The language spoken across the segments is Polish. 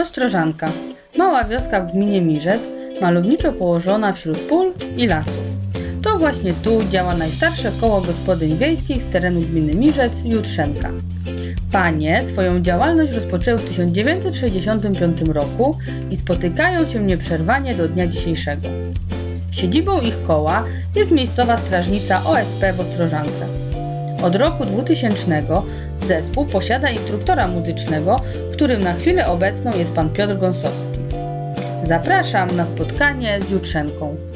Ostrożanka. Mała wioska w gminie Mirzec, malowniczo położona wśród pól i lasów. To właśnie tu działa najstarsze koło gospodyń wiejskich z terenu gminy Mirzec, Jutrzenka. Panie swoją działalność rozpoczęły w 1965 roku i spotykają się nieprzerwanie do dnia dzisiejszego. Siedzibą ich koła jest miejscowa strażnica OSP w Ostrożance. Od roku 2000 zespół posiada instruktora muzycznego, którym na chwilę obecną jest pan Piotr Gąsowski. Zapraszam na spotkanie z Jutrzenką.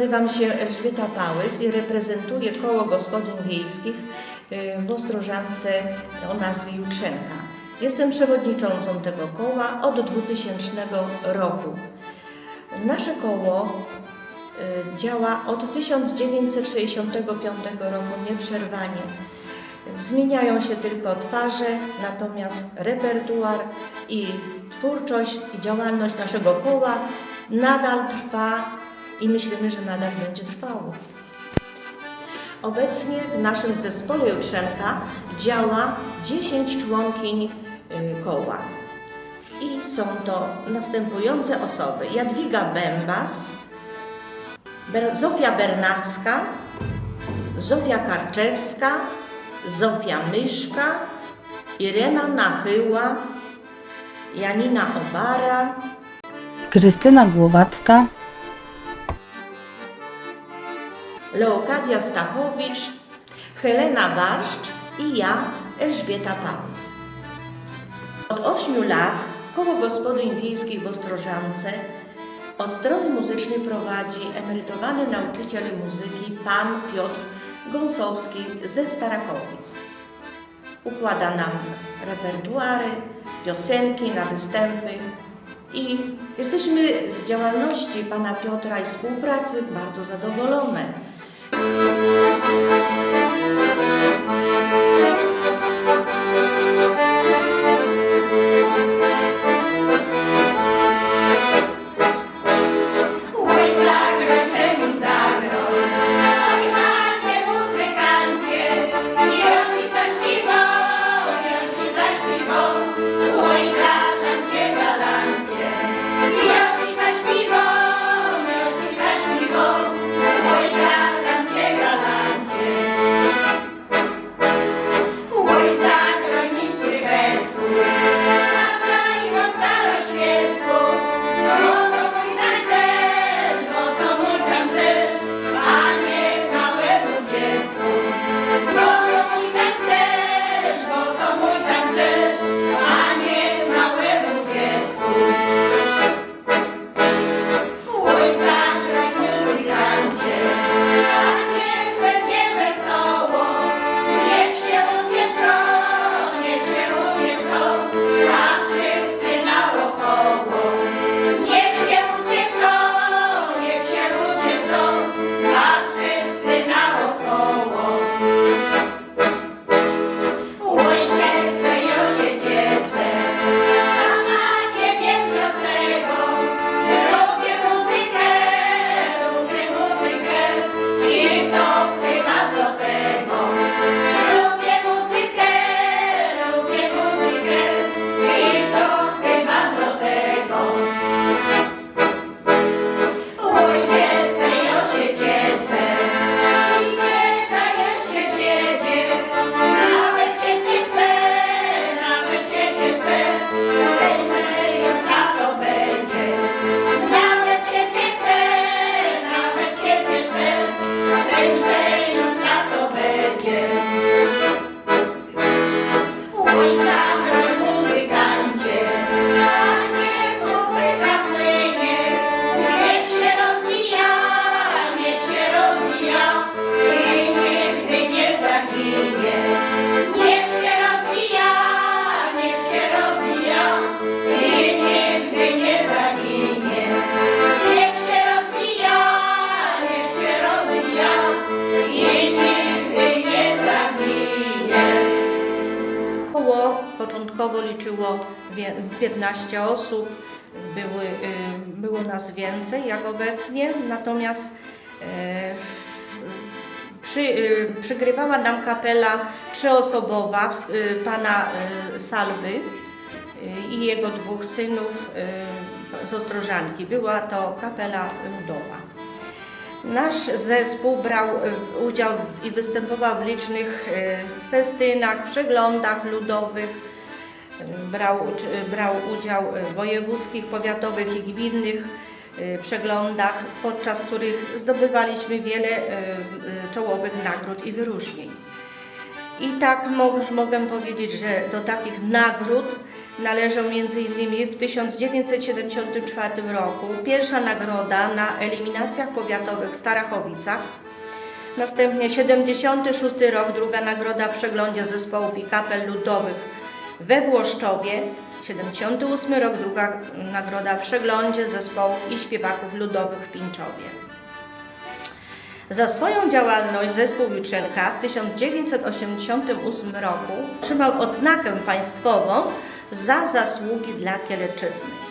Nazywam się Elżbieta Pałys i reprezentuję koło gospodyń wiejskich y, w Ostrożance o nazwie Jutrzenka. Jestem przewodniczącą tego koła od 2000 roku. Nasze koło y, działa od 1965 roku nieprzerwanie. Zmieniają się tylko twarze, natomiast repertuar i twórczość i działalność naszego koła nadal trwa i myślimy, że nadal będzie trwało. Obecnie w naszym zespole Jutrzenka działa 10 członkiń y, koła. I są to następujące osoby: Jadwiga Bębas, Zofia Bernacka, Zofia Karczewska, Zofia Myszka, Irena Nachyła, Janina Obara, Krystyna Głowacka, Leokadia Stachowicz, Helena Barszcz i ja, Elżbieta Pałys. Od ośmiu lat Koło Gospodyń Wiejskich w Ostrożance od strony muzycznej prowadzi emerytowany nauczyciel muzyki pan Piotr Gąsowski ze Starachowic. Układa nam repertuary, piosenki na występy i jesteśmy z działalności pana Piotra i współpracy bardzo zadowolone. Thank you. Lisa. Liczyło wie- 15 osób, były, y, było nas więcej jak obecnie, natomiast e, przy, y, przygrywała nam kapela trzyosobowa y, pana y, Salwy y, i jego dwóch synów y, z Ostrożanki. Była to kapela ludowa. Nasz zespół brał udział i występował w licznych festynach, przeglądach ludowych. Brał, brał udział w wojewódzkich, powiatowych i gminnych e, przeglądach, podczas których zdobywaliśmy wiele z- e, czołowych nagród i wyróżnień. I tak mog- mogę powiedzieć, że do takich nagród należą m.in. w 1974 roku pierwsza nagroda na eliminacjach powiatowych w Starachowicach, następnie 76 rok druga nagroda w przeglądzie zespołów i kapel ludowych we Włoszczowie, 78 rok druga nagroda w przeglądzie zespołów i śpiewaków ludowych w Pińczowie. Za swoją działalność zespół Jutrzenka w 1988 roku otrzymał odznakę państwową za zasługi dla Kieleczyzny.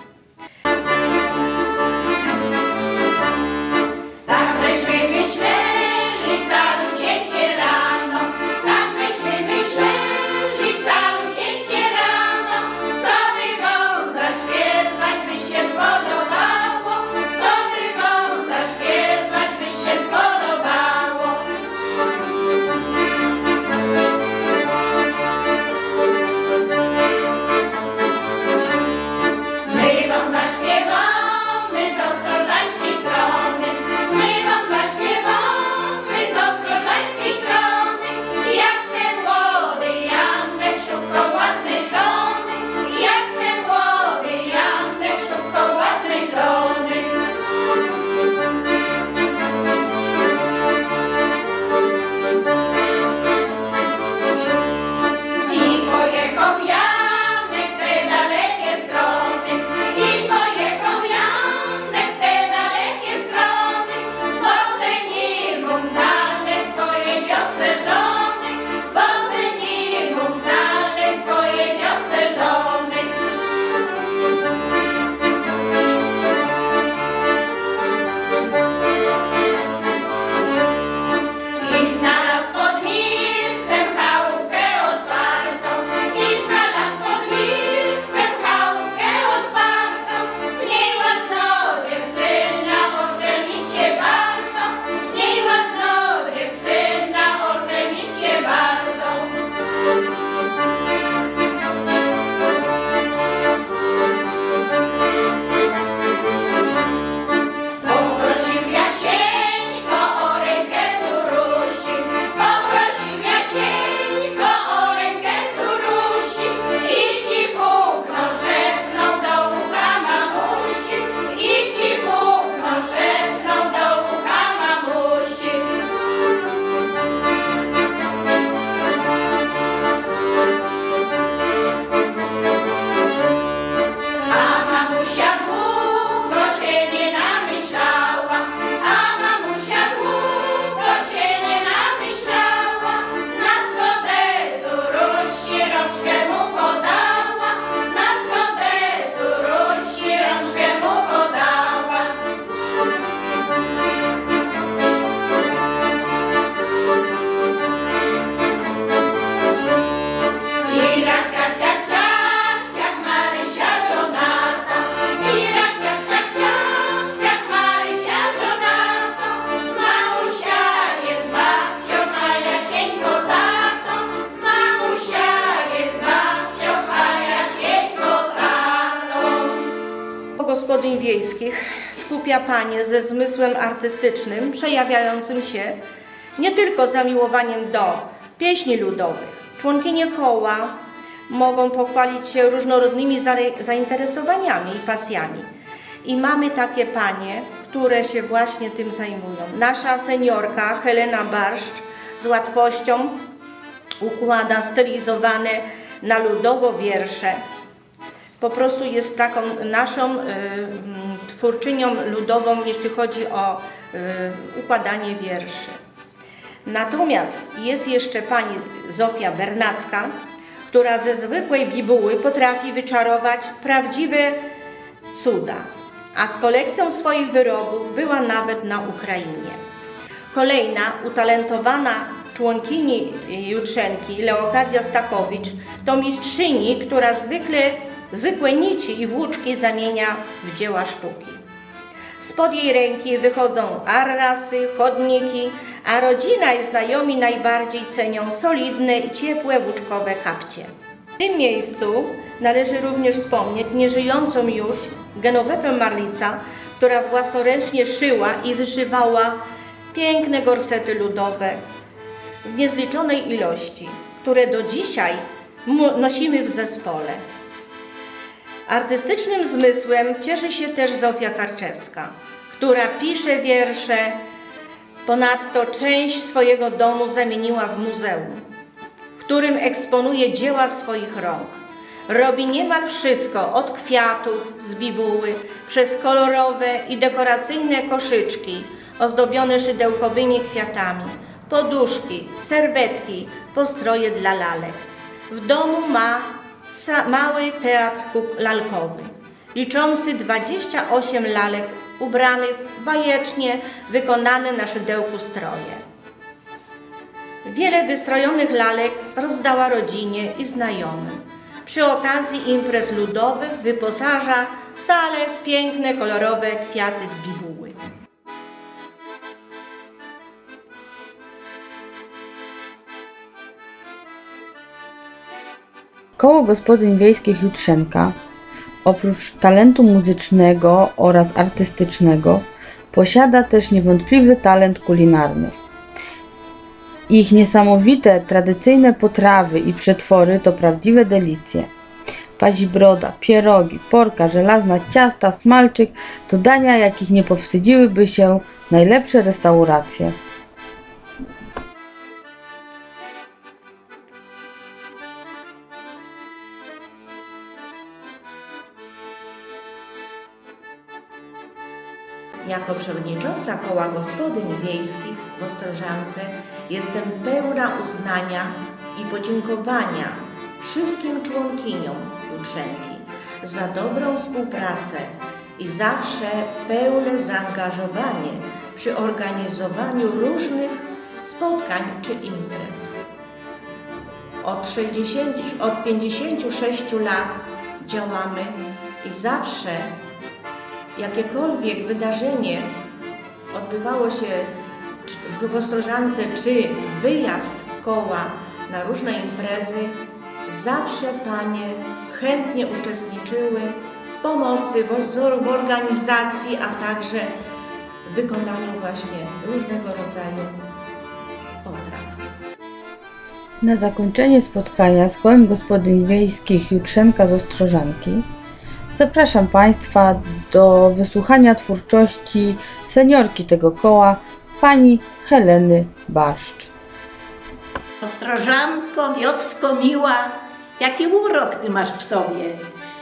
Panie ze zmysłem artystycznym, przejawiającym się nie tylko zamiłowaniem do pieśni ludowych. Członkinie koła mogą pochwalić się różnorodnymi zainteresowaniami i pasjami. I mamy takie panie, które się właśnie tym zajmują. Nasza seniorka Helena Barszcz z łatwością układa stylizowane na ludowo wiersze. Po prostu jest taką naszą y, twórczynią ludową, jeśli chodzi o y, układanie wierszy. Natomiast jest jeszcze pani Zofia Bernacka, która ze zwykłej bibuły potrafi wyczarować prawdziwe cuda, a z kolekcją swoich wyrobów była nawet na Ukrainie. Kolejna utalentowana członkini Jutrzenki, Leokadia Stachowicz, to mistrzyni, która zwykle, zwykłe nici i włóczki zamienia w dzieła sztuki. Spod jej ręki wychodzą arrasy, chodniki, a rodzina i znajomi najbardziej cenią solidne i ciepłe włóczkowe kapcie. W tym miejscu należy również wspomnieć nieżyjącą już Genowefę Marlica, która własnoręcznie szyła i wyszywała piękne gorsety ludowe w niezliczonej ilości, które do dzisiaj nosimy w zespole. Artystycznym zmysłem cieszy się też Zofia Karczewska, która pisze wiersze, ponadto część swojego domu zamieniła w muzeum, w którym eksponuje dzieła swoich rąk. Robi niemal wszystko, od kwiatów z bibuły, przez kolorowe i dekoracyjne koszyczki ozdobione szydełkowymi kwiatami, poduszki, serwetki, postroje dla lalek. W domu ma mały teatr lalkowy, liczący 28 lalek ubranych w bajecznie wykonane na szydełku stroje. Wiele wystrojonych lalek rozdała rodzinie i znajomym. Przy okazji imprez ludowych wyposaża salę w piękne, kolorowe kwiaty z bibuły. Koło Gospodyń Wiejskich Jutrzenka, oprócz talentu muzycznego oraz artystycznego, posiada też niewątpliwy talent kulinarny. Ich niesamowite, tradycyjne potrawy i przetwory to prawdziwe delicje. Pazibroda, pierogi, porka, żelazna ciasta, smalczyk to dania, jakich nie powstydziłyby się najlepsze restauracje. Jako przewodnicząca Koła Gospodyń Wiejskich w Ostrożance jestem pełna uznania i podziękowania wszystkim członkiniom Jutrzenki za dobrą współpracę i zawsze pełne zaangażowanie przy organizowaniu różnych spotkań czy imprez. Od, 60, od 56 lat działamy i zawsze jakiekolwiek wydarzenie odbywało się w Ostrożance, czy wyjazd koła na różne imprezy, zawsze panie chętnie uczestniczyły w pomocy, w oz- w organizacji, a także w wykonaniu właśnie różnego rodzaju potraw. Na zakończenie spotkania z kołem gospodyń wiejskich Jutrzenka z Ostrożanki zapraszam Państwa do wysłuchania twórczości seniorki tego koła, pani Heleny Barszcz. Ostrożanko, wiocko miła, jaki urok ty masz w sobie,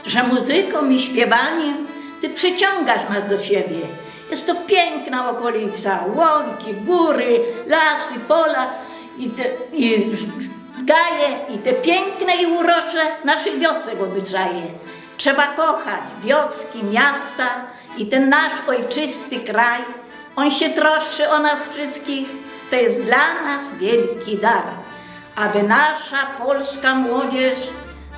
że muzyką i śpiewaniem ty przyciągasz nas do siebie. Jest to piękna okolica, łąki, góry, lasy, pola i, te, i gaje i te piękne i urocze naszych wiosek obyczaje. Trzeba kochać wioski, miasta i ten nasz ojczysty kraj. On się troszczy o nas wszystkich, to jest dla nas wielki dar aby nasza polska młodzież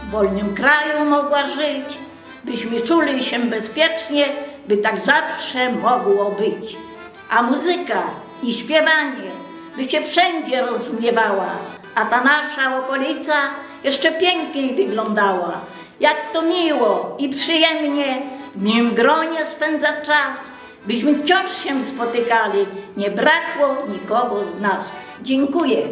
w wolnym kraju mogła żyć, byśmy czuli się bezpiecznie, by tak zawsze mogło być. A muzyka i śpiewanie by się wszędzie rozmiewała, a ta nasza okolica jeszcze piękniej wyglądała. Jak to miło i przyjemnie w miłym gronie spędzać czas, byśmy wciąż się spotykali, nie brakło nikogo z nas. Dziękuję.